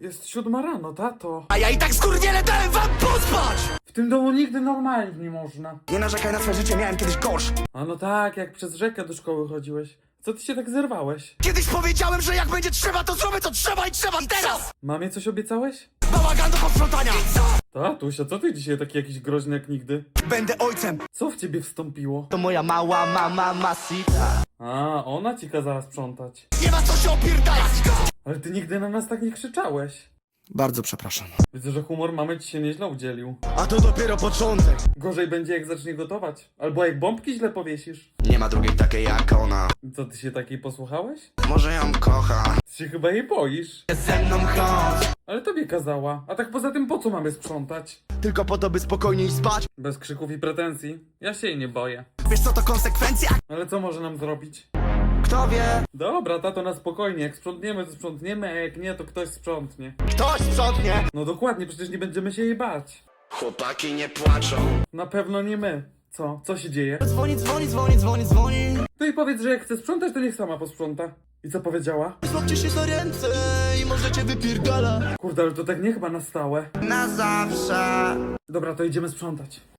jest siódma rano, tato. A ja i tak skurwiele dałem wam pospać! W tym domu nigdy normalnie nie można. Nie narzekaj na swoje życie, miałem kiedyś gorsze. A no tak, jak przez rzekę do szkoły chodziłeś. Co ty się tak zerwałeś? Kiedyś powiedziałem, że jak będzie trzeba, to zrobię to trzeba i trzeba teraz! Mamie coś obiecałeś? Bałagan do posprzątania! Tatusia, co ty dzisiaj taki jakiś groźny jak nigdy? Będę ojcem! Co w ciebie wstąpiło? To moja mała mama masita. A, ona ci kazała sprzątać. Nie ma co się opierdalać! Ale ty nigdy na nas tak nie krzyczałeś. Bardzo przepraszam. Widzę, że humor mamy ci się nieźle udzielił. A to dopiero początek. Gorzej będzie jak zacznie gotować. Albo jak bombki źle powiesisz. Nie ma drugiej takiej jak ona. Co, ty się takiej posłuchałeś? Może ją kocha. Ty się chyba jej boisz. Ze mną chodź. Ale tobie kazała. A tak poza tym po co mamy sprzątać? Tylko po to, by spokojniej spać. Bez krzyków i pretensji. Ja się jej nie boję. Wiesz co to konsekwencje? Ale co może nam zrobić? Kto wie? Dobra, tato, na spokojnie. Jak sprzątniemy, to sprzątniemy, a jak nie, to ktoś sprzątnie. Ktoś sprzątnie. No dokładnie, przecież nie będziemy się jej bać. Chłopaki nie płaczą. Na pewno nie my. Co? Co się dzieje? Dzwoni, dzwoni, dzwoni, dzwoni, dzwoni. No i powiedz, że jak chce sprzątać, to niech sama posprząta. I co powiedziała? Złapcie się za ręce i możecie wypierdala. Kurde, ale to tak nie chyba na stałe. Na zawsze. Dobra, to idziemy sprzątać.